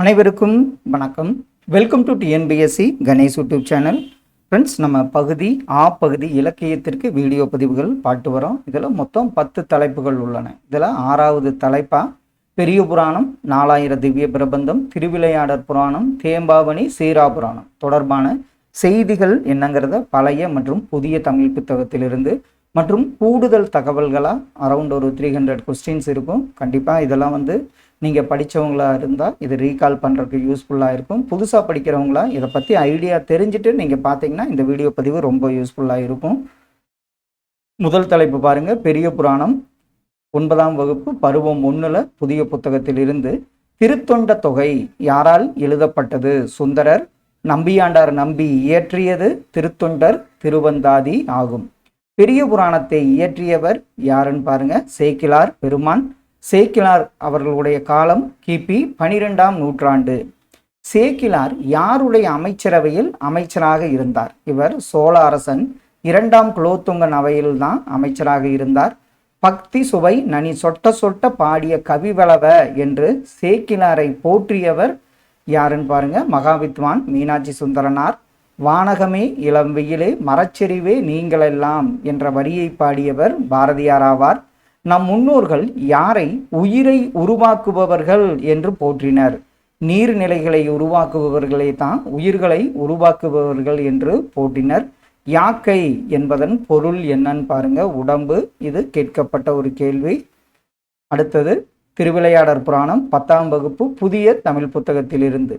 அனைவருக்கும் வணக்கம். Welcome to TNPSC Ganesh YouTube channel friends நம்ம பகுதி ஆ பகுதி இலக்கியத்திற்கு வீடியோ பதிவுகள் பாட்டு வரோம். இதில் மொத்தம் பத்து தலைப்புகள் உள்ளன. இதில் ஆறாவது தலைப்பாக பெரிய புராணம் நாலாயிர திவ்ய பிரபந்தம் திருவிளையாடற் புராணம் தேம்பாவணி சீரா புராணம். தொடர்பான செய்திகள் என்னங்கிறத பழைய மற்றும் புதிய தமிழ் புத்தகத்திலிருந்து மற்றும் கூடுதல் தகவல்களாக அரௌண்ட் ஒரு த்ரீ ஹண்ட்ரட் கொஸ்டின்ஸ் இருக்கும். கண்டிப்பாக இதெல்லாம் வந்து நீங்கள் படித்தவங்களா இருந்தால் இது ரீகால் பண்ணுறதுக்கு யூஸ்ஃபுல்லாக இருக்கும். புதுசாக படிக்கிறவங்களா இதை பற்றி ஐடியா தெரிஞ்சுட்டு நீங்கள் பார்த்தீங்கன்னா இந்த வீடியோ பதிவு ரொம்ப யூஸ்ஃபுல்லாக இருக்கும். முதல் தலைப்பு பாருங்கள் பெரிய புராணம். ஒன்பதாம் வகுப்பு பருவம் ஒன்றில் புதிய புத்தகத்திலிருந்து திருத்தொண்ட தொகை யாரால் எழுதப்பட்டது? சுந்தரர் நம்பியாண்டார் நம்பி இயற்றியது திருத்தொண்டர் திருவந்தாதி ஆகும். பெரிய புராணத்தை இயற்றியவர் யாருன்னு பாருங்க. சேக்கிலார் பெருமான் சேக்கிலார் அவர்களுடைய காலம் கிபி பனிரெண்டாம் நூற்றாண்டு. சேக்கிலார் யாருடைய அமைச்சரவையில் அமைச்சராக இருந்தார்? இவர் சோழ அரசன் இரண்டாம் குலோத்துங்கன் அவையில்தான் அமைச்சராக இருந்தார். பக்தி சுவை நனி சொட்ட சொட்ட பாடிய கவிவளவ என்று சேக்கிலாரை போற்றியவர் யாருன்னு பாருங்க மகாவித்வான் மீனாட்சி சுந்தரனார். வானகமே இளம் வெயிலே மரச்செறிவே நீங்களெல்லாம் என்ற வரியை பாடியவர் பாரதியார் ஆவார். நம் முன்னோர்கள் யாரை உயிரை உருவாக்குபவர்கள் என்று போற்றினர். நீர்நிலைகளை உருவாக்குபவர்களை தான் உயிர்களை உருவாக்குபவர்கள் என்று போற்றினர். யாக்கை என்பதன் பொருள் என்னன்னு பாருங்க. உடம்பு இது கேட்கப்பட்ட ஒரு கேள்வி. அடுத்தது திருவிளையாடற் புராணம் பத்தாம் வகுப்பு புதிய தமிழ் புத்தகத்திலிருந்து.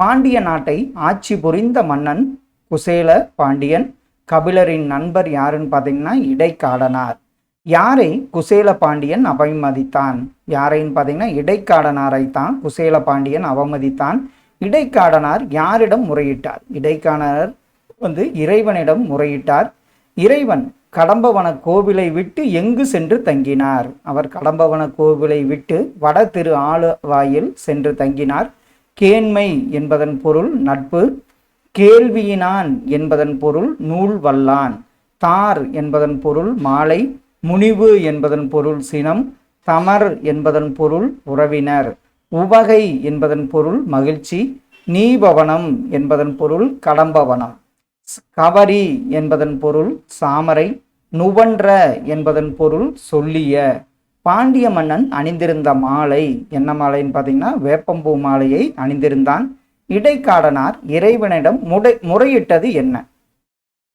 பாண்டிய நாட்டை ஆட்சி புரிந்த மன்னன் குசேல பாண்டியன். கபிலரின் நண்பர் யாருன்னு பார்த்தீங்கன்னா இடைக்காடனார். யாரை குசேல பாண்டியன் அவமதித்தான்? யாரைன்னு பார்த்தீங்கன்னா இடைக்காடனாரை தான் குசேல பாண்டியன் அவமதித்தான். இடைக்காடனார் யாரிடம் முறையிட்டார்? இடைக்காடனர் வந்து இறைவனிடம் முறையிட்டார். இறைவன் கடம்பவன கோவிலை விட்டு எங்கு சென்று தங்கினார்? அவர் கடம்பவன கோவிலை விட்டு வட திரு ஆளுவாயில் சென்று தங்கினார். கேண்மை என்பதன் பொருள் நட்பு கேள்வியினான் என்பதன் பொருள் நூல் வல்லான் தார் என்பதன் பொருள் மாலை முனிவு என்பதன் பொருள் சினம் தமர் என்பதன் பொருள் உறவினர் உவகை என்பதன் பொருள் மகிழ்ச்சி நீபவனம் என்பதன் பொருள் கடம்பவனம் கவரி என்பதன் பொருள் சாமரை நுவன்ற என்பதன் பொருள் சொல்லிய பாண்டிய மன்னன் அணிந்திருந்த மாலை என்ன மாலைன்னு பார்த்தீங்கன்னா வேப்பம்பூ மாலையை அணிந்திருந்தான். இடைக்காடனார் இறைவனிடம் முடை முறையிட்டது என்ன?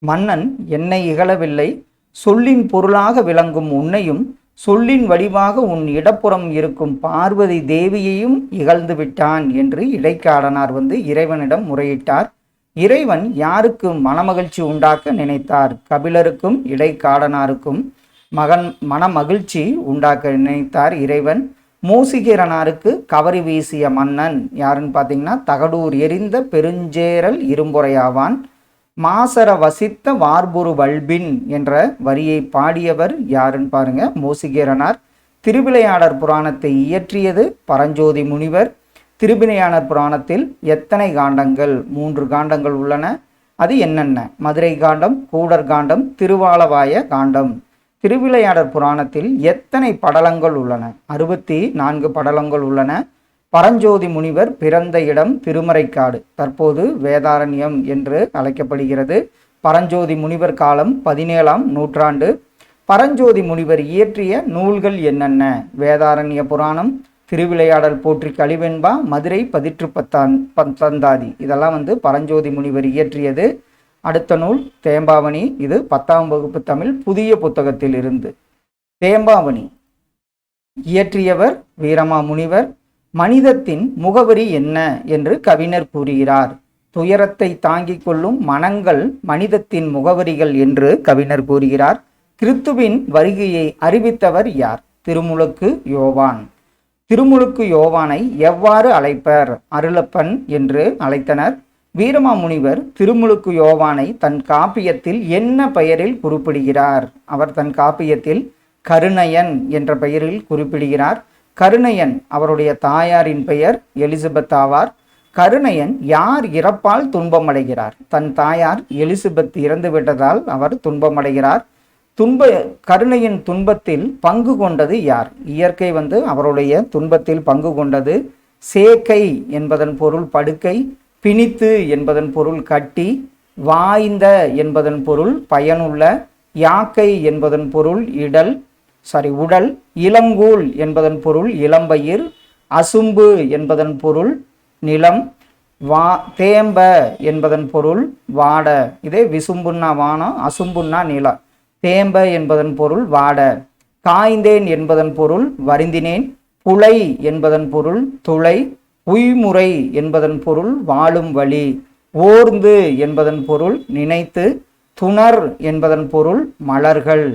மன்னன் என்னை இகழவில்லை சொல்லின் பொருளாக விளங்கும் உன்னையும் சொல்லின் வடிவாக உன் இடப்புறம் இருக்கும் பார்வதி தேவியையும் இகழ்ந்து விட்டான் என்று இடைக்காடனார் வந்து இறைவனிடம் முறையிட்டார். இறைவன் யாருக்கு மனமகிழ்ச்சி உண்டாக்க நினைத்தார்? கபிலருக்கும் இடைக்காடனாருக்கும் மகன் மனமகிழ்ச்சி உண்டாக்க நினைத்தார் இறைவன். மூசிகரனாருக்கு கவரி வீசிய மன்னன் யாருன்னு பார்த்தீங்கன்னா தகடூர் எரிந்த பெருஞ்சேரல் இரும்புறையாவான் மாசர வசித்த வார்புரு வல்பின் என்ற வரியை பாடியவர் யாருன்னு பாருங்க மோசிகேரனார். திருவிளையாடற் புராணத்தை இயற்றியது பரஞ்சோதி முனிவர். திருவிளையாடற் புராணத்தில் எத்தனை காண்டங்கள் மூன்று காண்டங்கள் உள்ளன? அது என்னென்ன? மதுரை காண்டம் கூடர் காண்டம் திருவாலவாய காண்டம். திருவிளையாடற் புராணத்தில் எத்தனை படலங்கள் உள்ளன? அறுபத்தி நான்கு படலங்கள் உள்ளன. பரஞ்சோதி முனிவர் பிறந்த இடம் திருமறைக்காடு. தற்போது வேதாரண்யம் என்று அழைக்கப்படுகிறது. பரஞ்சோதி முனிவர் காலம் பதினேழாம் நூற்றாண்டு. பரஞ்சோதி முனிவர் இயற்றிய நூல்கள் என்னென்ன? வேதாரண்ய புராணம் திருவிளையாடல் போற்றி கழிவெண்பா மதுரை பதிற்று பத்தான் பத்தந்தாதி. இதெல்லாம் வந்து பரஞ்சோதி முனிவர் இயற்றியது. அடுத்த நூல் தேம்பாவணி. இது பத்தாம் வகுப்பு தமிழ் புதிய புத்தகத்தில் இருந்து தேம்பாவணி. இயற்றியவர் வீரமா முனிவர் மனிதத்தின் முகவரி என்ன? என்று கவிஞர் கூறுகிறார். துயரத்தை தாங்கிக் கொள்ளும் மனங்கள் மனிதத்தின் முகவரிகள் என்று கவிஞர் கூறுகிறார். கிறித்துவின் வருகையை அறிவித்தவர் யார்? திருமுழுக்கு யோவான். திருமுழுக்கு யோவானை எவ்வாறு அழைப்பர்? அருளப்பன் என்று அழைத்தனர். வீரமாமுனிவர் திருமுழுக்கு யோவானை தன் காப்பியத்தில் என்ன பெயரில் குறிப்பிடுகிறார்? அவர் தன் காப்பியத்தில் கருணையன் என்ற பெயரில் குறிப்பிடுகிறார். கருணையன் அவருடைய தாயாரின் பெயர் எலிசபெத் ஆவார் கருணையன் யார் இறப்பால் துன்பமடைகிறார்? தன் தாயார் எலிசபெத் இறந்து விட்டதால் அவர் துன்பமடைகிறார். துன்ப கருணையின் துன்பத்தில் பங்கு கொண்டது யார்? இயற்கை வந்து அவருடைய துன்பத்தில் பங்கு கொண்டது சேக்கை என்பதன் பொருள் படுக்கை பிணித்து என்பதன் பொருள் கட்டி வாய்ந்த என்பதன் பொருள் பயனுள்ள யாக்கை என்பதன் பொருள் இடல் சாரி உடல் இளங்கூல் என்பதன் பொருள் இளம்பயிர் அசும்பு என்பதன் பொருள் நிலம் வா தேம்ப என்பதன் பொருள் வாட. இதே விசும்புன்னா வானம் அசும்புன்னா நிலம் தேம்ப என்பதன் பொருள் வாட. காய்ந்தேன் என்பதன் பொருள் வருந்தினேன். புலை என்பதன் பொருள் துளை. உய்முறை என்பதன் பொருள் வாழும் வழி. ஓர்ந்து என்பதன் பொருள் நினைத்து. துணர் என்பதன் பொருள் மலர்கள்.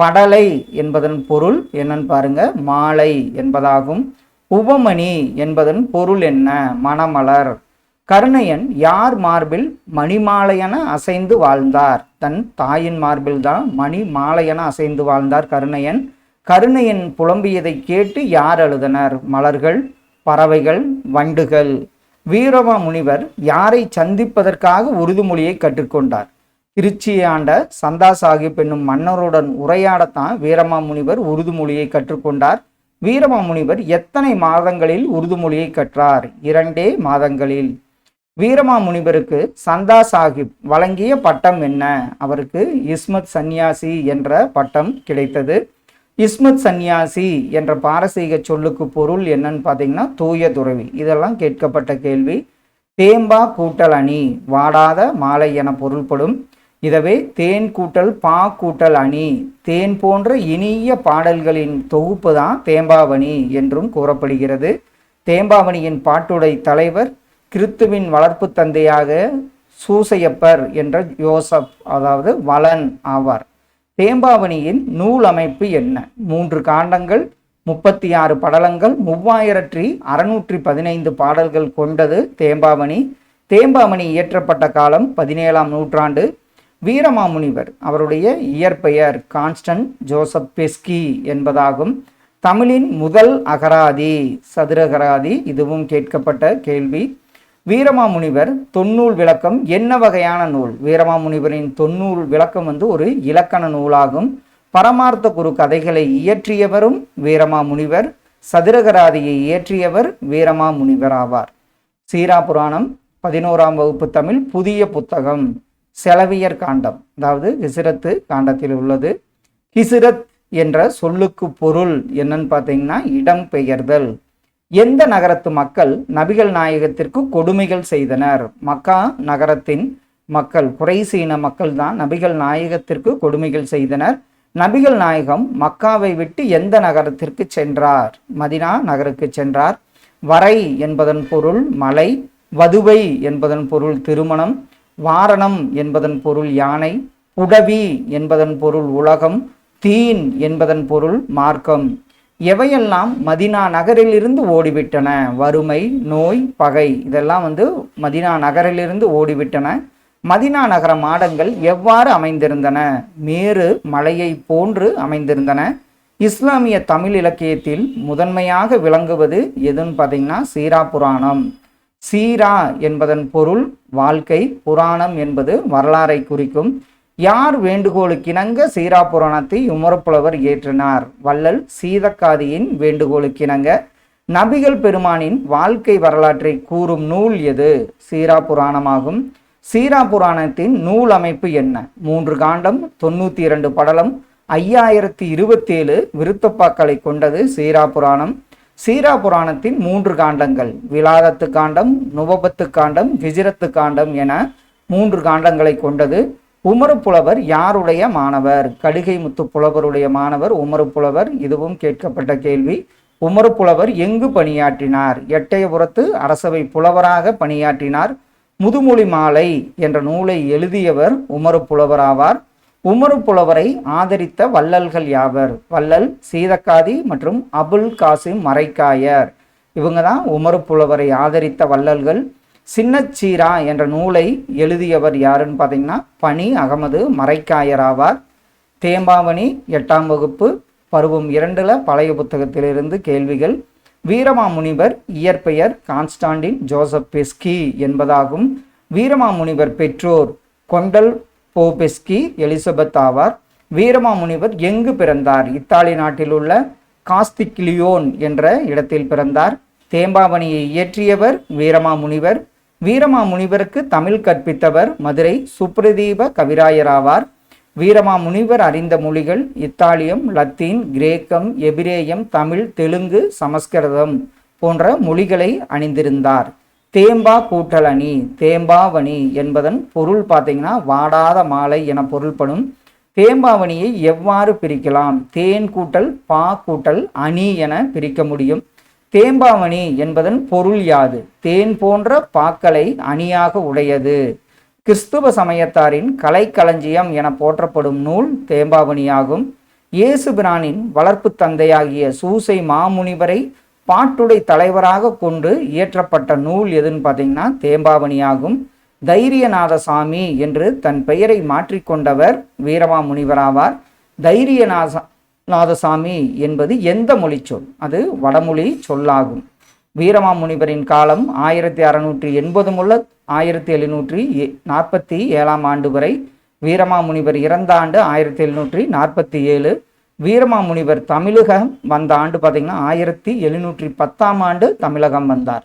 படலை என்பதன் பொருள் என்னன்னு பாருங்க. மாலை என்பதாகும். உபமணி என்பதன் பொருள் என்ன? மணமலர். கருணையன் யார் மார்பில்? மணிமாலையென அசைந்து வாழ்ந்தார். தன் தாயின் மார்பில் தான் மணி மாலையென அசைந்து வாழ்ந்தார் கருணையன். கருணையன் புலம்பியதை கேட்டு யார் அழுதனர்? மலர்கள் பறவைகள் வண்டுகள். வீரவ முனிவர் யாரை சந்திப்பதற்காக உறுதிமொழியை கற்றுக்கொண்டார்? திருச்சியை ஆண்ட சந்தா சாஹிப் என்னும் மன்னருடன் உரையாடத்தான் வீரமாமுனிவர் உருதுமொழியை கற்றுக்கொண்டார். வீரமாமுனிவர் எத்தனை மாதங்களில் உருதுமொழியை கற்றார்? இரண்டே மாதங்களில். வீரமாமுனிவருக்கு சந்தா சாஹிப் வழங்கிய பட்டம் என்ன? அவருக்கு இஸ்மத் சந்நியாசி என்ற பட்டம் கிடைத்தது. இஸ்மத் சந்நியாசி என்ற பாரசீக சொல்லுக்கு பொருள் என்னன்னு பார்த்தீங்கன்னா தூய துறவி. இதெல்லாம் கேட்கப்பட்ட கேள்வி. தேம்பா கூட்டல் அணி வாடாத மாலை என பொருள்படும் இதவே தேன் கூட்டல் பா கூட்டல் அணி. தேன் போன்ற இனிய பாடல்களின் தொகுப்பு தான் தேம்பாவணி என்றும் கூறப்படுகிறது. தேம்பாவணியின் பாட்டுடை தலைவர் கிறித்துவின் வளர்ப்பு தந்தையாக சூசையப்பர் என்ற யோசப் அதாவது வளன் ஆவார். தேம்பாவணியின் நூல் அமைப்பு என்ன? மூன்று காண்டங்கள் முப்பத்தி ஆறு படலங்கள் மூவாயிரத்தி அறுநூற்றி பதினைந்து பாடல்கள் கொண்டது தேம்பாவணி. தேம்பாவணி இயற்றப்பட்ட காலம் பதினேழாம் நூற்றாண்டு. வீரமாமுனிவர் அவருடைய இயற்பெயர் கான்ஸ்டன்ட் ஜோசப் பெஸ்கி என்பதாகும். தமிழின் முதல் அகராதி சதுரகராதி இதுவும் கேட்கப்பட்ட கேள்வி. வீரமாமுனிவர் தொன்னூல் விளக்கம் என்ன வகையான நூல்? வீரமாமுனிவரின் தொன்னூல் விளக்கம் வந்து ஒரு இலக்கண நூலாகும். பரமார்த்த குரு கதைகளை இயற்றியவரும் வீரமாமுனிவர் சதுரகராதியை இயற்றியவர் வீரமாமுனிவர் ஆவார். சீரா புராணம் பதினோராம் வகுப்பு தமிழ் புதிய புத்தகம். செலவியர் காண்டம். அதாவது ஹிசிரத்து காண்டத்தில் உள்ளது. ஹிசிரத் என்ற சொல்லுக்கு பொருள் என்னன்னு பார்த்தீங்கன்னா இடம் பெயர்தல். எந்த நகரத்து மக்கள் நபிகள் நாயகத்திற்கு கொடுமைகள் செய்தனர்? மக்கா நகரத்தின் மக்கள் குறைசீன மக்கள் தான் நபிகள் நாயகத்திற்கு கொடுமைகள் செய்தனர். நபிகள் நாயகம் மக்காவை விட்டு எந்த நகரத்திற்கு சென்றார்? மதினா நகருக்கு சென்றார். வரை என்பதன் பொருள் மலை வதுவை என்பதன் பொருள் திருமணம். வாரணம் என்பதன் பொருள் யானை புடவி என்பதன் பொருள் உலகம் தீன் என்பதன் பொருள் மார்க்கம். எவையெல்லாம் மதினா நகரிலிருந்து ஓடிவிட்டன? வறுமை நோய் பகை இதெல்லாம் வந்து மதினா நகரிலிருந்து ஓடிவிட்டன. மதினா நகர மாடங்கள் எவ்வாறு அமைந்திருந்தன? மேறு மலையை போன்று அமைந்திருந்தன. இஸ்லாமிய தமிழ் இலக்கியத்தில் முதன்மையாக விளங்குவது எதுன்னு பார்த்தீங்கன்னா சீரா புராணம் சீரா என்பதன் பொருள் வாழ்க்கை புராணம் என்பது வரலாறை குறிக்கும். யார் வேண்டுகோளுக்கிணங்க சீரா புராணத்தை உமரப்புலவர் இயற்றினார்? வள்ளல் சீதக்காதியின் வேண்டுகோளுக்கிணங்க நபிகள் பெருமானின் வாழ்க்கை வரலாற்றை கூறும் நூல் எது? சீரா புராணமாகும். சீரா புராணத்தின் நூல் அமைப்பு என்ன? மூன்று காண்டம் தொண்ணூற்றி இரண்டு படலம் ஐயாயிரத்தி இருபத்தேழு விருத்தப்பாக்களை கொண்டது சீரா புராணம். சீரா புராணத்தின் மூன்று காண்டங்கள் விலாதத்து காண்டம் நுவபத்து காண்டம் ஹிஜிரத்து காண்டம் என மூன்று காண்டங்களை கொண்டது. உமரு புலவர் யாருடைய மாணவர்? கடுகை முத்து புலவருடைய மாணவர் உமரு புலவர்? இதுவும் கேட்கப்பட்ட கேள்வி. உமரு புலவர் எங்கு பணியாற்றினார்? எட்டயபுரத்து அரசவை புலவராக பணியாற்றினார். முதுமொழி மாலை என்ற நூலை எழுதியவர் உமரு புலவர் ஆவார் உமரு புலவரை ஆதரித்த வள்ளல்கள் யாவர்? வள்ளல் சீதக்காதி மற்றும் அபுல் காசிம் மறைக்காயர். இவங்க தான் உமரு புலவரை ஆதரித்த வள்ளல்கள். சின்னச்சீரா என்ற நூலை எழுதியவர் யாருன்னு பார்த்தீங்கன்னா பனி அகமது மறைக்காயர் ஆவார். தேம்பாவணி எட்டாம் வகுப்பு பருவம் இரண்டுல பழைய புத்தகத்திலிருந்து கேள்விகள். வீரமாமுனிவர் இயற்பெயர் கான்ஸ்டாண்டின் ஜோசப் பெஸ்கி என்பதாகும். வீரமாமுனிவர் பெற்றோர் கொண்டல் போபெஸ்கி எலிசபெத் ஆவார். வீரமாமுனிவர் எங்கு பிறந்தார்? இத்தாலி நாட்டில் உள்ள காஸ்திக்லியோன் என்ற இடத்தில் பிறந்தார். தேம்பாவணியை இயற்றியவர் வீரமாமுனிவர். வீரமாமுனிவருக்கு தமிழ் கற்பித்தவர் மதுரை சுப்ரதீப கவிராயராவார் வீரமாமுனிவர் அறிந்த மொழிகள் இத்தாலியம் லத்தீன் கிரேக்கம் எபிரேயம் தமிழ் தெலுங்கு சமஸ்கிருதம் போன்ற மொழிகளை அணிந்திருந்தார். தேம்பா கூட்டலணி தேம்பாவணி என்பதன் பொருள் பார்த்தீங்கன்னா வாடாத மாலை என பொருள்படும். தேம்பாவணியை எவ்வாறு பிரிக்கலாம்? தேன் கூட்டல் பா கூட்டல் அணி என பிரிக்க முடியும். தேம்பாவணி என்பதன் பொருள் யாது? தேன் போன்ற பாக்களை அணியாக உடையது. கிறிஸ்துவ சமயத்தாரின் கலைக்களஞ்சியம் என போற்றப்படும் நூல் தேம்பாவணியாகும். இயேசுபிரானின் வளர்ப்பு தந்தையாகிய சூசை மாமுனிவரை பாட்டுடை தலைவராக கொண்டு இயற்றப்பட்ட நூல் எதுன்னு பார்த்தீங்கன்னா தேம்பாவணியாகும். தைரியநாத சாமி என்று தன் பெயரை மாற்றிக்கொண்டவர் வீரமாமுனிவராவார். தைரியநாத நாதசாமி என்பது எந்த மொழி சொல்? அது வடமொழி சொல்லாகும். வீரமாமுனிவரின் காலம் ஆயிரத்தி அறுநூற்றி எண்பது முதல் ஆயிரத்தி எழுநூற்றி நாற்பத்தி ஏழாம் ஆண்டு வரை வீரமாமுனிவர் இறந்த ஆண்டு ஆயிரத்தி எழுநூற்றி நாற்பத்தி ஏழு. வீரமாமுனிவர் தமிழகம் வந்த ஆண்டு பார்த்தீங்கன்னா ஆயிரத்தி எழுநூற்றி பத்தாம் ஆண்டு தமிழகம் வந்தார்.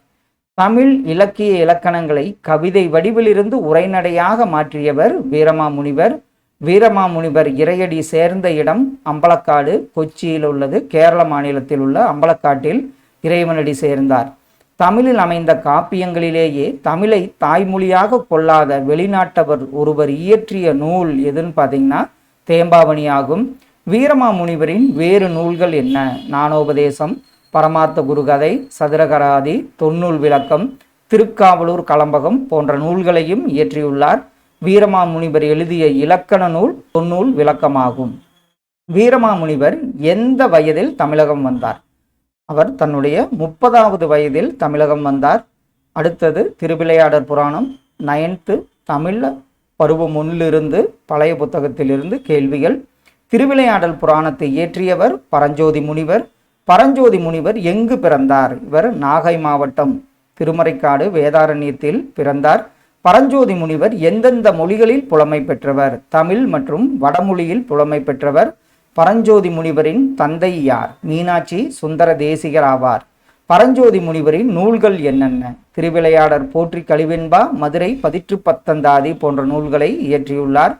தமிழ் இலக்கிய இலக்கணங்களை கவிதை வடிவிலிருந்து உரைநடையாக மாற்றியவர் வீரமாமுனிவர். வீரமாமுனிவர் இறையடி சேர்ந்த இடம் அம்பலக்காடு கொச்சியில் உள்ளது. கேரள மாநிலத்தில் உள்ள அம்பலக்காட்டில் இறைவனடி சேர்ந்தார். தமிழில் அமைந்த காப்பியங்களிலேயே தமிழை தாய்மொழியாக கொள்ளாத வெளிநாட்டவர் ஒருவர் இயற்றிய நூல் எதுன்னு பார்த்தீங்கன்னா தேம்பாவணி ஆகும் வீரமாமுனிவரின் வேறு நூல்கள் என்ன? ஞானோபதேசம் பரமார்த்த குருகதை சதுரகராதி தொன்னூல் விளக்கம் திருக்காவலூர் கலம்பகம் போன்ற நூல்களையும் இயற்றியுள்ளார். வீரமாமுனிவர் எழுதிய இலக்கண நூல் தொன்னூல் விளக்கமாகும். வீரமாமுனிவர் எந்த வயதில் தமிழகம் வந்தார்? அவர் தன்னுடைய முப்பதாவது வயதில் தமிழகம் வந்தார். அடுத்தது திருவிளையாடற் புராணம் நயன்த்து தமிழ் பருவம் ஒன்றிலிருந்து பழைய புத்தகத்திலிருந்து கேள்விகள் திருவிளையாடல் புராணத்தை இயற்றியவர் பரஞ்சோதி முனிவர். பரஞ்சோதி முனிவர் எங்கு பிறந்தார்? இவர் நாகை மாவட்டம் திருமறைக்காடு வேதாரண்யத்தில் பிறந்தார். பரஞ்சோதி முனிவர் எந்தெந்த மொழிகளில் புலமை பெற்றவர்? தமிழ் மற்றும் வடமொழியில் புலமை பெற்றவர். பரஞ்சோதி முனிவரின் தந்தை யார்? மீனாட்சி சுந்தர தேசிகர் ஆவார். பரஞ்சோதி முனிவரின் நூல்கள் என்னென்ன? திருவிளையாடர் போற்றி கழிவென்பா மதுரை பதிற்று பத்தந்தாதி போன்ற நூல்களை இயற்றியுள்ளார்.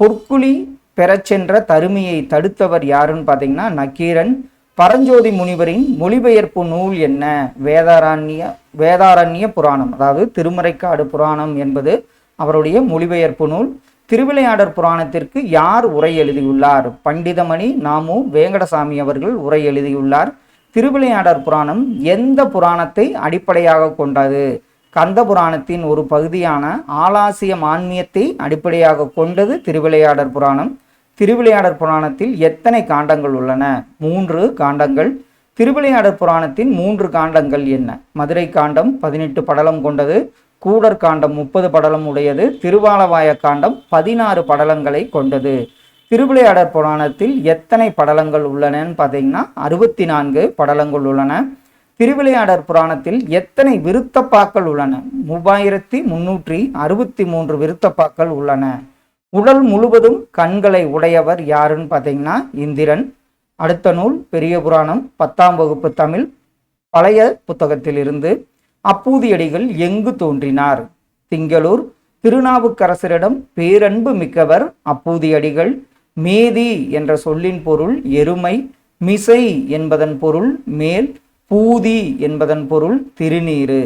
பொற்குழி பெறச்சென்ற தருமையை தடுத்தவர் யாருன்னு பார்த்தீங்கன்னா நக்கீரன். பரஞ்சோதி முனிவரின் மொழிபெயர்ப்பு நூல் என்ன? வேதாரண்ய வேதாரண்ய புராணம். அதாவது திருமறைக்காடு புராணம் என்பது அவருடைய மொழிபெயர்ப்பு நூல். திருவிளையாடற் புராணத்திற்கு யார் உரை எழுதியுள்ளார்? பண்டிதமணி நாமு வேங்கடசாமி அவர்கள் உரை எழுதியுள்ளார். திருவிளையாடற் புராணம் எந்த புராணத்தை அடிப்படையாக கொண்டது? கந்த புராணத்தின் ஒரு பகுதியான ஆலாசிய மான்மியத்தை அடிப்படையாக கொண்டது திருவிளையாடற் புராணம். திருவிளையாடற் புராணத்தில் எத்தனை காண்டங்கள் உள்ளன? மூன்று காண்டங்கள். திருவிளையாடற் புராணத்தின் மூன்று காண்டங்கள் என்ன? மதுரை காண்டம் பதினெட்டு படலம் கொண்டது. கூடர் காண்டம் முப்பது படலம் உடையது. திருவாலவாய காண்டம் பதினாறு படலங்களை கொண்டது. திருவிளையாடற் புராணத்தில் எத்தனை படலங்கள் உள்ளனன்னு பார்த்தீங்கன்னா அறுபத்தி நான்கு படலங்கள் உள்ளன. திருவிளையாடற் புராணத்தில் எத்தனை விருத்தப்பாக்கள் உள்ளன? மூவாயிரத்தி முன்னூற்றி அறுபத்தி மூன்று விருத்தப்பாக்கள் உள்ளன. உடல் முழுவதும் கண்களை உடையவர் யாருன்னு பார்த்தீங்கன்னா இந்திரன். அடுத்த நூல் பெரிய புராணம் பத்தாம் வகுப்பு தமிழ். பழைய புத்தகத்திலிருந்து அப்பூதியடிகள் எங்கு தோன்றினார்? திங்களூர் திருநாவுக்கரசரிடம் பேரன்பு மிக்கவர் அப்பூதியடிகள். மேதி என்ற சொல்லின் பொருள் எருமை மிசை என்பதன் பொருள் மேல் பூதி என்பதன் பொருள் திருநீரு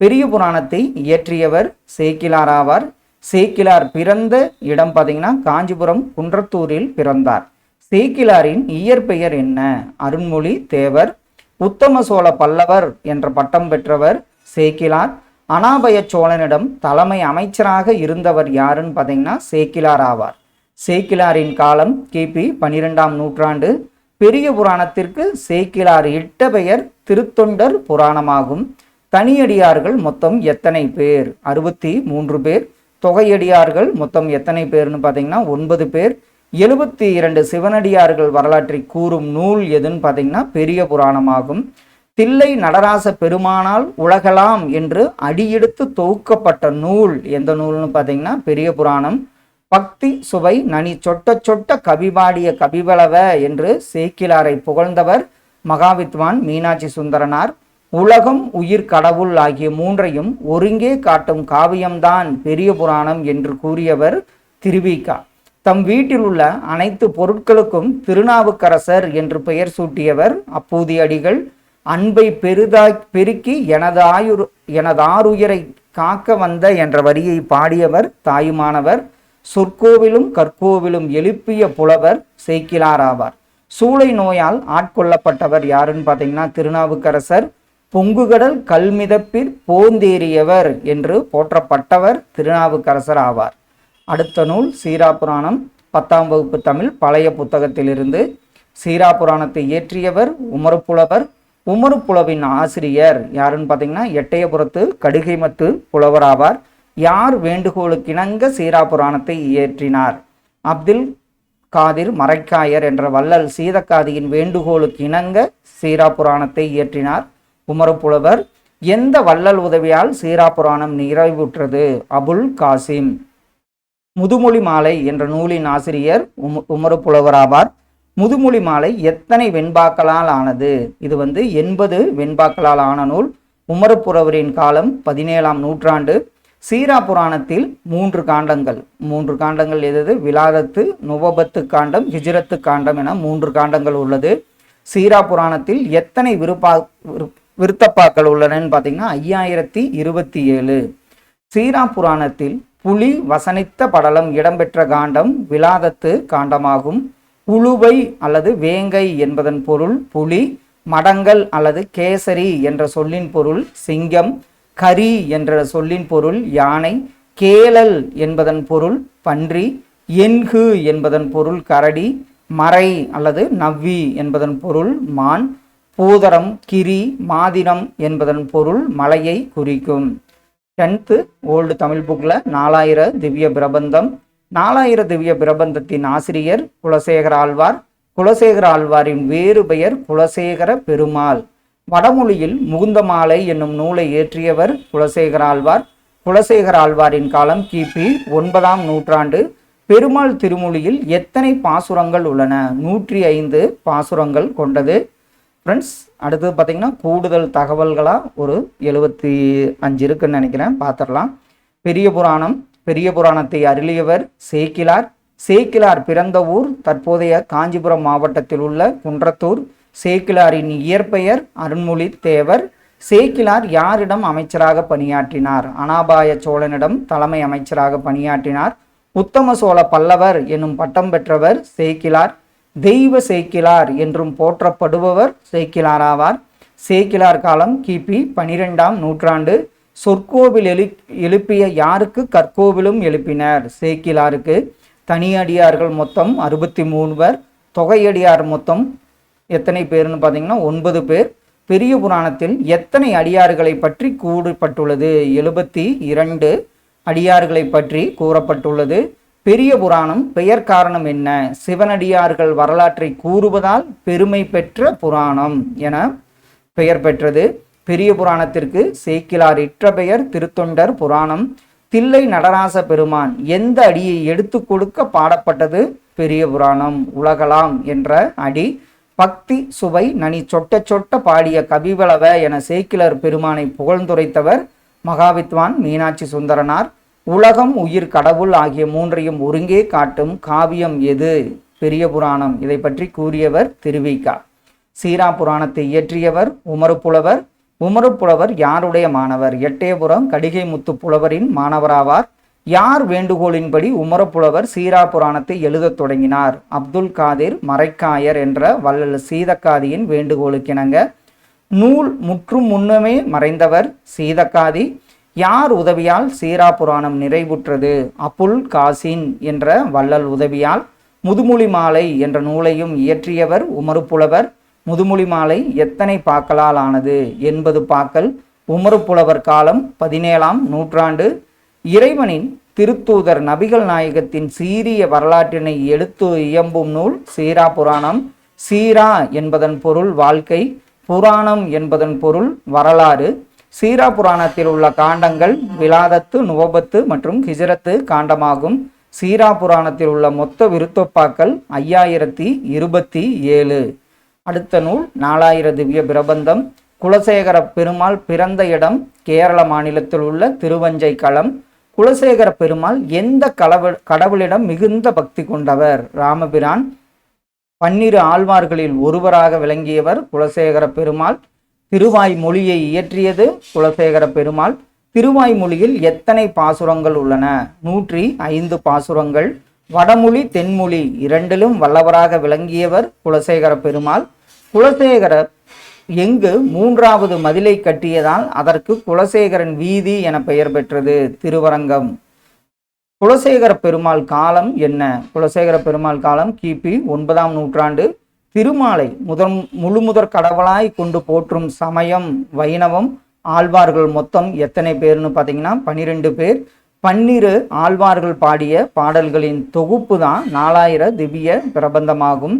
பெரிய புராணத்தை இயற்றியவர் சேக்கிலார் ஆவார். சேக்கிலார் பிறந்த இடம் பார்த்தீங்கன்னா காஞ்சிபுரம் குன்றத்தூரில் பிறந்தார். சேக்கிலாரின் இயற்பெயர் என்ன? அருண்மொழி தேவர். உத்தம சோழ பல்லவர் என்ற பட்டம் பெற்றவர் சேக்கிலார். அனாபய சோழனிடம் தலைமை அமைச்சராக இருந்தவர் யாருன்னு பார்த்தீங்கன்னா சேக்கிலார் ஆவார். சேக்கிலாரின் காலம் கிபி பனிரெண்டாம் நூற்றாண்டு. பெரிய புராணத்திற்கு சேக்கிலார் இட்ட பெயர் திருத்தொண்டர் புராணமாகும். தனியடியார்கள் மொத்தம் எத்தனை பேர்? அறுபத்தி மூன்று பேர். தொகையடியார்கள் மொத்தம் எத்தனை பேர்னு பார்த்தீங்கன்னா ஒன்பது பேர். எழுபத்தி இரண்டு சிவனடியார்கள் வரலாற்றை கூறும் நூல் எதுன்னு பார்த்தீங்கன்னா பெரிய புராணமாகும். தில்லை நடராச பெருமானால் உலகலாம் என்று அடியெடுத்து தொகுக்கப்பட்ட நூல் எந்த நூல்னு பார்த்தீங்கன்னா பெரிய புராணம். பக்தி சுவை நனி சொட்ட சொட்ட கவிபாடிய கவிவளவ என்று சேக்கிலாரை புகழ்ந்தவர் மகாவித்வான் மீனாட்சி சுந்தரனார். உலகம் உயிர் கடவுள் ஆகிய மூன்றையும் ஒருங்கே காட்டும் காவியம்தான் பெரிய புராணம் என்று கூறியவர் திருவிகா. தம் வீட்டில் உள்ள அனைத்து பொருட்களுக்கும் திருநாவுக்கரசர் என்று பெயர் சூட்டியவர் அப்பூதி அடிகள் அன்பை பெரிதாய் பெருக்கி எனது ஆயுர் எனது ஆறுயிரை காக்க வந்த என்ற வரியை பாடியவர் தாயுமானவர். சொற்கோவிலும் கற்கோவிலும் எழுப்பிய புலவர் சேக்கிலார் ஆவார் சூளை நோயால் ஆட்கொள்ளப்பட்டவர் யாருன்னு பார்த்தீங்கன்னா திருநாவுக்கரசர் பொங்குகடல் கல்மிதப்பிற் போந்தேறியவர் என்று போற்றப்பட்டவர் திருநாவுக்கரசர் ஆவார். அடுத்த நூல் சீரா புராணம் பத்தாம் வகுப்பு தமிழ் பழைய புத்தகத்திலிருந்து சீரா புராணத்தை இயற்றியவர் உமருப்புலவர் உமருப்புலவின் ஆசிரியர் யாருன்னு பார்த்தீங்கன்னா எட்டயபுரத்து கடுகைமத்து புலவர் ஆவார் யார் வேண்டுகோளுக்கிணங்க சீரா புராணத்தை இயற்றினார்? அப்துல் காதிர் மரைக்காயர் என்ற வள்ளல் சீதக்காதியின் வேண்டுகோளுக்கு இணங்க சீரா புராணத்தை இயற்றினார். குமரப்புலவர் எந்த வள்ளல் உதவியால் சீரா புராணம் நிறைவுற்றது அபுல் காசிம்? முதுமொழி மாலை என்ற நூலின் ஆசிரியர் உம உமறுப்புலவர் ஆவார். முதுமொழி மாலை எத்தனை வெண்பாக்களால் ஆனது? இது வந்து எண்பது வெண்பாக்களால் ஆன நூல். உமரப்புறவரின் காலம் பதினேழாம் நூற்றாண்டு. சீரா புராணத்தில் மூன்று காண்டங்கள். மூன்று காண்டங்கள் எது விலாதத்து நுவபத்து காண்டம் ஹிஜ்ரத்து காண்டம் என மூன்று காண்டங்கள் உள்ளது. சீரா புராணத்தில் எத்தனை விருப்பா விருத்தப்பாக்கள் உள்ளனன்னு பார்த்தீங்கன்னா ஐயாயிரத்தி இருபத்தி ஏழு. சீரா புராணத்தில் புலி வசனித்த படலம் இடம்பெற்ற காண்டம் விலாதத்து காண்டமாகும். உளுவை அல்லது வேங்கை என்பதன் பொருள் புலி மடங்கள் அல்லது கேசரி என்ற சொல்லின் பொருள் சிங்கம் கரி என்ற சொல்லின் பொருள் யானை கேளல் என்பதன் பொருள் பன்றி என்கு என்பதன் பொருள் கரடி மறை அல்லது நவ்வி என்பதன் பொருள் மான் பூதரம் கிரி மாதினம் என்பதன் பொருள் மலையை குறிக்கும். டென்த்து ஓல்டு தமிழ் புக்கில் நாலாயிர திவ்ய பிரபந்தம். நாலாயிர திவ்ய பிரபந்தத்தின் ஆசிரியர் குலசேகர ஆழ்வார். குலசேகர ஆழ்வாரின் வேறு பெயர் குலசேகர பெருமாள். வடமொழியில் முகுந்தமாலை என்னும் நூலை இயற்றியவர் குலசேகர ஆழ்வார். குலசேகர ஆழ்வாரின் காலம் கிபி ஒன்பதாம் நூற்றாண்டு. பெருமாள் திருமொழியில் எத்தனை பாசுரங்கள் உள்ளன? நூற்றி ஐந்து பாசுரங்கள் கொண்டது. ஃப்ரெண்ட்ஸ் அடுத்தது பார்த்திங்கன்னா கூடுதல் தகவல்களாக ஒரு எழுபத்தி அஞ்சு இருக்குன்னு நினைக்கிறேன். பார்த்துடலாம் பெரிய புராணம். பெரிய புராணத்தை அருளியவர் சேக்கிலார். சேக்கிலார் பிறந்த ஊர் தற்போதைய காஞ்சிபுரம் மாவட்டத்தில் உள்ள குன்றத்தூர். சேக்கிலாரின் இயற்பெயர் அருண்மொழி தேவர் சேக்கிலார் யாரிடம் அமைச்சராக பணியாற்றினார்? அனாபாய சோழனிடம் தலைமை அமைச்சராக பணியாற்றினார். உத்தம சோழ பல்லவர் என்னும் பட்டம் பெற்றவர் சேக்கிலார் தெய்வ சேக்கிலார் என்றும் போற்றப்படுபவர் சேக்கிலார் ஆவார் சேக்கிலார் காலம் கிபி பனிரெண்டாம் நூற்றாண்டு. சொற்கோவில் எழு எழுப்பிய யாருக்கு கற்கோவிலும் எழுப்பினர்? சேக்கிலாருக்கு தனியடியார்கள் மொத்தம் அறுபத்தி மூணுவர் தொகையடியார் மொத்தம் எத்தனை பேர்னு பார்த்தீங்கன்னா ஒன்பது பேர். பெரிய புராணத்தில் எத்தனை அடியார்களை பற்றி கூறப்பட்டுள்ளது? எழுபத்தி இரண்டு அடியார்களை பற்றி கூறப்பட்டுள்ளது. பெரிய புராணம் பெயர் காரணம் என்ன? சிவனடியார்கள் வரலாற்றை கூறுவதால் பெருமை பெற்ற புராணம் என பெயர் பெற்றது. பெரிய புராணத்திற்கு சேக்கிலார் இற்ற பெயர் திருத்தொண்டர் புராணம். தில்லை நடராச பெருமான் எந்த அடியை எடுத்து கொடுக்க பாடப்பட்டது? பெரிய புராணம் உலகலாம் என்ற அடி. பக்தி சுவை நனி சொட்ட சொட்ட பாடிய கவிவளவ என சேக்கிலர் பெருமானை புகழ்ந்துரைத்தவர் மகாவித்வான் மீனாட்சி சுந்தரனார். உலகம் உயிர் கடவுள் ஆகிய மூன்றையும் ஒருங்கே காட்டும் காவியம் எது? பெரிய புராணம். இதை பற்றி கூறியவர் திருவிகா. சீரா புராணத்தை இயற்றியவர் உமறுப்புலவர் உமறுப்புலவர் யாருடைய மாணவர்? எட்டயபுரம் கடிகை முத்து புலவரின் மாணவராவார். யார் வேண்டுகோளின்படி உமரப்புலவர் சீரா புராணத்தை எழுதத் தொடங்கினார்? அப்துல் காதிர் மரைக்காயர் என்ற வள்ளல் சீதக்காதியின் வேண்டுகோளுக்கிணங்க நூல் முற்றும் முன்னமே மறைந்தவர் சீதக்காதி யார் உதவியால் சீரா புராணம் நிறைவுற்றது? அப்புல் காசின் என்ற வள்ளல் உதவியால் முதுமொழி மாலை என்ற நூலையும் இயற்றியவர் உமறுப்புலவர் முதுமொழி மாலை எத்தனை பாக்களால் ஆனது எண்பது பாக்கள் உமறுப்புலவர் காலம் பதினேழாம் நூற்றாண்டு இறைவனின் திருத்தூதர் நபிகள் நாயகத்தின் சீரிய வரலாற்றினை எடுத்து இயம்பும் நூல் சீரா புராணம். சீரா என்பதன் பொருள் வாழ்க்கை புராணம் என்பதன் பொருள் வரலாறு. சீரா புராணத்தில் உள்ள காண்டங்கள் விலாதத்து நுவபத்து மற்றும் ஹிஜரத்து காண்டமாகும். சீரா புராணத்தில் உள்ள மொத்த விருத்தப்பாக்கள் ஐயாயிரத்தி இருபத்தி ஏழு. அடுத்த நூல் நாலாயிர திவ்ய பிரபந்தம். குலசேகர பெருமாள் பிறந்த இடம் கேரள மாநிலத்தில் உள்ள திருவஞ்சை களம். குலசேகர பெருமாள் எந்த கடவுள் கடவுளிடம் மிகுந்த பக்தி கொண்டவர்? ராமபிரான் பன்னிரு ஆழ்வார்களில் ஒருவராக விளங்கியவர் குலசேகர பெருமாள். திருவாய் மொழியை இயற்றியது குலசேகர பெருமாள். திருவாய் மொழியில் எத்தனை பாசுரங்கள் உள்ளன? நூற்றி ஐந்து பாசுரங்கள். வடமொழி தென்மொழி இரண்டிலும் வல்லவராக விளங்கியவர் குலசேகர பெருமாள். குலசேகர எங்கு மூன்றாவது மதிலை கட்டியதால் அதற்கு குலசேகரன் வீதி என பெயர் பெற்றது திருவரங்கம். குலசேகர பெருமாள் காலம் என்ன? குலசேகர பெருமாள் காலம் கிபி ஒன்பதாம் நூற்றாண்டு. திருமாலை முதன் முழுமுதற் கடவுளாய் கொண்டு போற்றும் சமயம் வைணவம். ஆழ்வார்கள் மொத்தம் எத்தனை பேர்னு பார்த்தீங்கன்னா பன்னிரெண்டு பேர். பன்னிரு ஆழ்வார்கள் பாடிய பாடல்களின் தொகுப்பு தான் நாலாயிர திவ்ய பிரபந்தமாகும்.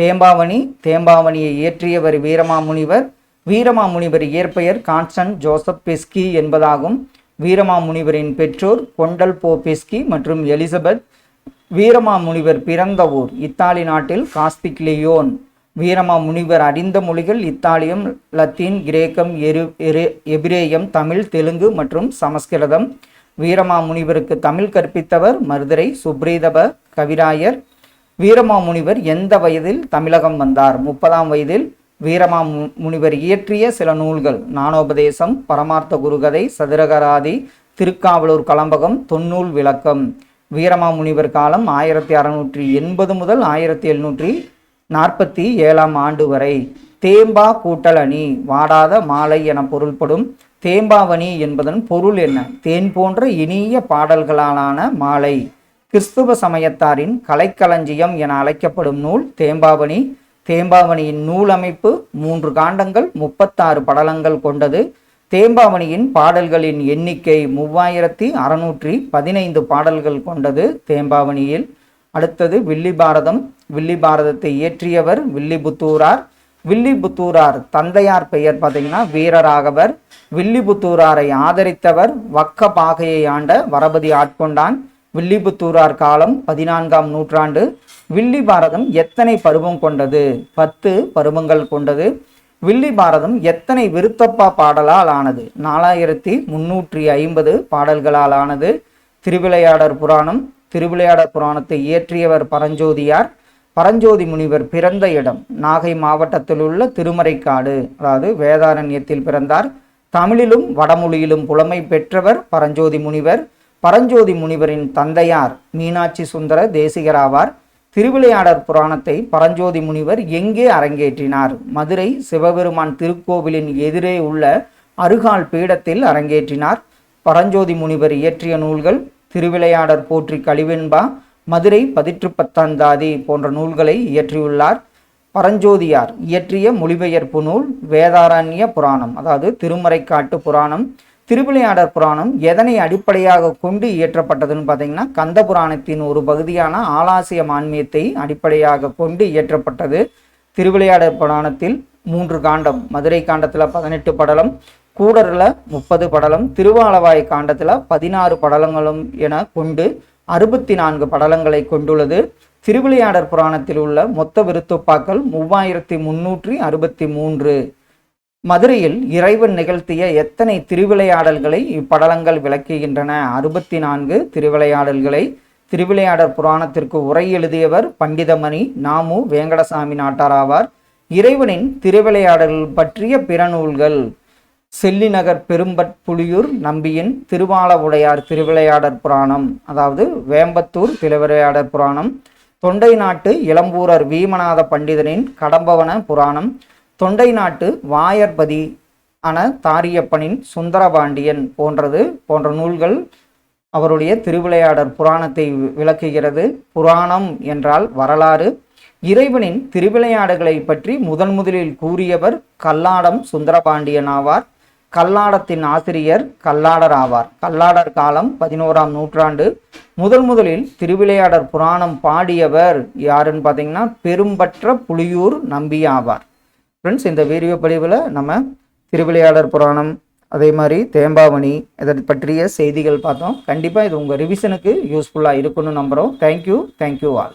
தேம்பாவணி தேம்பாவணியை இயற்றியவர் வீரமாமுனிவர். வீரமாமுனிவர் இயற்பெயர் கான்ஸ்டன் ஜோசப் பெஸ்கி என்பதாகும். வீரமாமுனிவரின் பெற்றோர் கொண்டல் போ பெஸ்கி மற்றும் எலிசபெத். வீரமாமுனிவர் பிறந்த ஊர் இத்தாலி நாட்டில் காஸ்பிக் லியோன். வீரமாமுனிவர் அறிந்த மொழிகள் இத்தாலியம் லத்தீன் கிரேக்கம் எரு எரு எபிரேயம் தமிழ் தெலுங்கு மற்றும் சமஸ்கிருதம். வீரமாமுனிவருக்கு தமிழ் கற்பித்தவர் மருதுரை சுப்ரீதப கவிராயர். வீரமாமுனிவர் எந்த வயதில் தமிழகம் வந்தார்? முப்பதாம் வயதில் வீரமா முனிவர் இயற்றிய சில நூல்கள் ஞானோபதேசம் பரமார்த்த குருகதை சதுரகராதி திருக்காவலூர் கலம்பகம் தொன்னூல் விளக்கம். வீரமாமுனிவர் காலம் ஆயிரத்தி அறுநூற்றி எண்பது முதல் ஆயிரத்தி எழுநூற்றி நாற்பத்தி ஏழாம் ஆண்டு வரை. தேம்பா கூட்டல் அணி வாடாத மாலை என பொருள்படும் தேம்பாவணி என்பதன் பொருள் என்ன? தேன் போன்ற இனிய பாடல்களாலான மாலை. கிறிஸ்துவ சமயத்தாரின் கலைக்களஞ்சியம் என அழைக்கப்படும் நூல் தேம்பாவணி. தேம்பாவணியின் நூலமைப்பு மூன்று காண்டங்கள் முப்பத்தாறு படலங்கள் கொண்டது. தேம்பாவணியின் பாடல்களின் எண்ணிக்கை மூவாயிரத்தி அறுநூற்றி பதினைந்து பாடல்கள் கொண்டது தேம்பாவணியில். அடுத்தது வில்லி பாரதம். வில்லி பாரதத்தை இயற்றியவர் வில்லிபுத்தூரார். வில்லிபுத்தூரார் தந்தையார் பெயர் பார்த்தீங்கன்னா வீரராகவர். வில்லிபுத்தூராரை ஆதரித்தவர் வக்க பாகையை ஆண்ட வரபதி ஆட்கொண்டான். வில்லிபுத்தூரார் காலம் பதினான்காம் நூற்றாண்டு வில்லி பாரதம் எத்தனை பருவம் கொண்டது? பத்து பருவங்கள் கொண்டது. வில்லி பாரதம் எத்தனை விருத்தப்பா பாடலால் ஆனது? நாலாயிரத்தி முன்னூற்றி ஐம்பது பாடல்களால் ஆனது. திருவிளையாடர் புராணம் திருவிளையாடர் புராணத்தை இயற்றியவர் பரஞ்சோதியார். பரஞ்சோதி முனிவர் பிறந்த இடம் நாகை மாவட்டத்தில் உள்ள திருமறைக்காடு அதாவது வேதாரண்யத்தில் பிறந்தார். தமிழிலும் வடமொழியிலும் புலமை பெற்றவர் பரஞ்சோதி முனிவர். பரஞ்சோதி முனிவரின் தந்தையார் மீனாட்சி சுந்தர தேசிகராவார். திருவிளையாடற் புராணத்தை பரஞ்சோதி முனிவர் எங்கே அரங்கேற்றினார்? மதுரை சிவபெருமான் திருக்கோவிலின் எதிரே உள்ள அருகால் பீடத்தில் அரங்கேற்றினார். பரஞ்சோதி முனிவர் இயற்றிய நூல்கள் திருவிளையாடற் போற்றி கழிவென்பா மதுரை பதிற்று பத்தாந்தாதி போன்ற நூல்களை இயற்றியுள்ளார். பரஞ்சோதியார் இயற்றிய மொழிபெயர்ப்பு நூல் வேதாரண்ய புராணம் அதாவது திருமறைக்காட்டு புராணம். திருவிளையாடற் புராணம் எதனை அடிப்படையாக கொண்டு இயற்றப்பட்டதுன்னு பார்த்தீங்கன்னா கந்த புராணத்தின் ஒரு பகுதியான ஆலாசிய மான்மியத்தை அடிப்படையாக கொண்டு இயற்றப்பட்டது. திருவிளையாடற் புராணத்தில் மூன்று காண்டம் மதுரை காண்டத்தில் பதினெட்டு படலம் கூடரில் முப்பது படலம் திருவாலவாய் காண்டத்தில் பதினாறு படலங்களும் என கொண்டு அறுபத்தி நான்கு படலங்களை கொண்டுள்ளது. திருவிளையாடற் புராணத்தில் உள்ள மொத்த விருத்துப்பாக்கள் மூவாயிரத்தி முன்னூற்றி அறுபத்தி மூன்று. மதுரையில் இறைவன் நிகழ்த்திய எத்தனை திருவிளையாடல்களை இப்படலங்கள் விளக்குகின்றன? அறுபத்தி நான்கு திருவிளையாடல்களை திருவிளையாடற் புராணத்திற்கு உரை எழுதியவர் பண்டிதமணி நாமு வேங்கடசாமி நாட்டார் ஆவார். இறைவனின் திருவிளையாடல்கள் பற்றிய பிற நூல்கள் செல்லிநகர் பெரும்பட் புலியூர் நம்பியின் திருவாலவுடையார் திருவிளையாடற் புராணம் அதாவது வேம்பத்தூர் திருவிளையாடற் புராணம் தொண்டை நாட்டு இளம்பூரர் வீமநாத பண்டிதனின் கடம்பவன புராணம் தொண்டை நாட்டு வாயர்பதி ஆன தாரியப்பனின் சுந்தரபாண்டியன் போன்றது. போன்ற நூல்கள் அவருடைய திருவிளையாடற் புராணத்தை விளக்குகிறது. புராணம் என்றால் வரலாறு. இறைவனின் திருவிளையாடுகளை பற்றி முதன் முதலில் கூறியவர் கல்லாடம் சுந்தரபாண்டியன் ஆவார். கல்லாடத்தின் ஆசிரியர் கல்லாடர் ஆவார். கல்லாடர் காலம் பதினோராம் நூற்றாண்டு. முதல் முதலில் திருவிளையாடற் புராணம் பாடியவர் யாருன்னு பார்த்தீங்கன்னா பெரும்பற்ற புலியூர் நம்பி ஆவார் ஃப்ரெண்ட்ஸ் இந்த வீடியோ பதிவில் நம்ம திருவிளையாளர் புராணம் அதே மாதிரி தேம்பாவணி இதை பற்றிய செய்திகள் பார்த்தோம். கண்டிப்பாக இது உங்கள் ரிவிஷனுக்கு யூஸ்ஃபுல்லாக இருக்குன்னு நம்புகிறோம் தேங்க்யூ தேங்க்யூ ஆல்